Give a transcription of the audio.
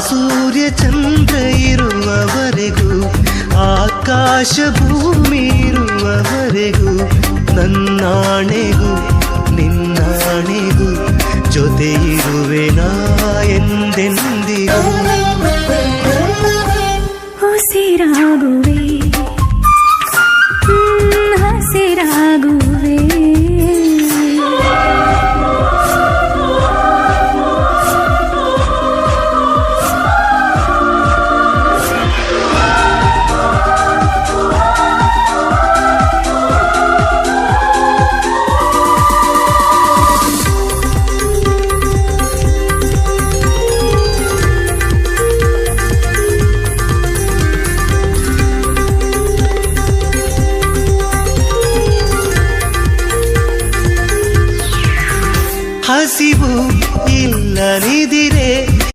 ಸೂರ್ಯ ಚಂದ್ರ ಇರುವವರೆಗೂ ಆಕಾಶ ಭೂಮಿ ಇರುವವರೆಗೂ ನನ್ನಾಣೆಗೂ ನಿನ್ನಾಣೆಗೂ ಜೊತೆ ಇರುವೆನಾ ಎಂದೆಂದಿಗೂ. ಉಸಿರಾಗುವೆ ಹಸಿವು ಇಲ್ಲದಿದಿರೆ